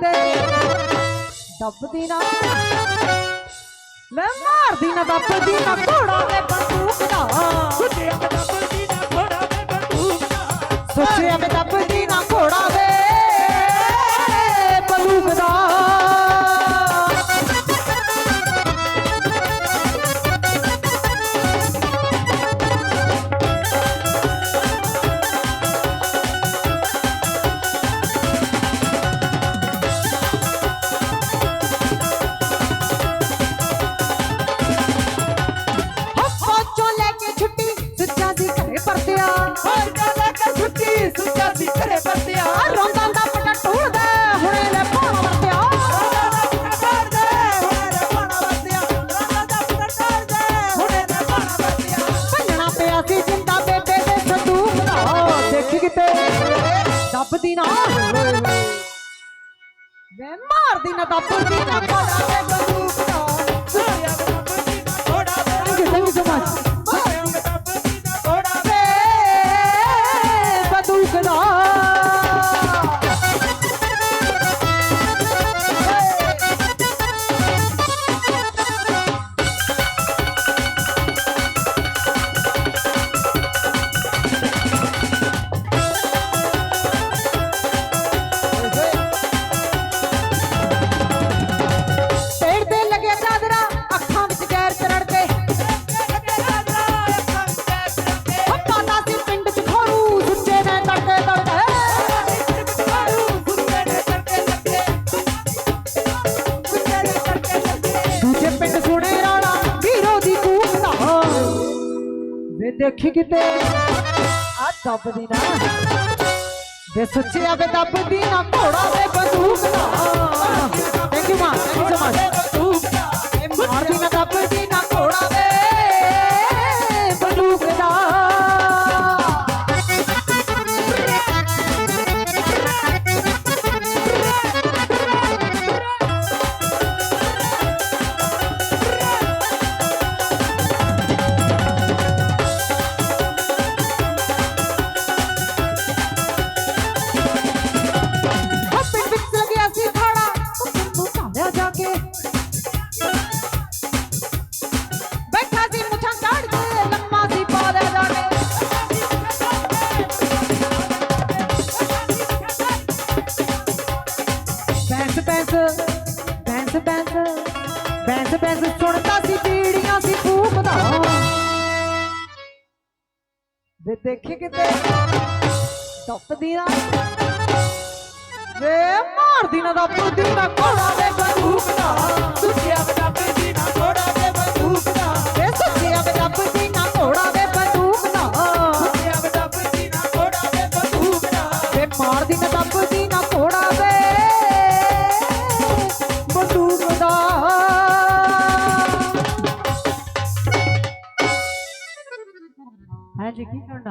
ਦੇਖੀ ਦੱਬਦੀ ਨਾ। ਮੈਂ ਮਾਰਦੀ ਨਾ ਦੱਬਦੀ ਨਾ ਘੋੜਾ ਵੇ ਬੰਦੂਕ ਦਾ। ਸੁੱਚਿਆ ਮੈਂ ਦੱਬਦੀ ਨਾ। ਵੇ ਮਾਰਦੀ ਨਾ ਦੱਬਦੀ ਨਾ ਘੋੜਾ ਤੇ ਬੰਦੂਕ ਦਾ thank you thank you so much ਵੇ ਦੇਖੀ ਕਿਤੇ? ਆ ਦੱਬਦੀ ਨਾ। ਵੇ ਸੱਚਿਆ ਵੇ ਦੱਬਦੀ ਨਾ ਘੋੜਾ ਵੇ ਬੰਦੂਕ ਦਾ ਬੈਂਸ ਬੈਂਸ ਬੈਂਸ ਬੈਂਸ ਬੈਂਸ ਬੈਂਸ ਸੁਣਦਾ ਸੀ ਪੀੜੀਆਂ ਸੀ ਫੂਕਦਾ ਵੇ ਦੇਖੀ ਕਿਤੇ ਟੱਪਦੀ ਨਾ। ਵੇ ਮਾਰਦੀ ਨਾ ਦੱਬਦੀ ਨਾ ਘੋੜਾ ਵੇ ਬੰਦੂਕ ਦਾ। జిగ్గి చూడ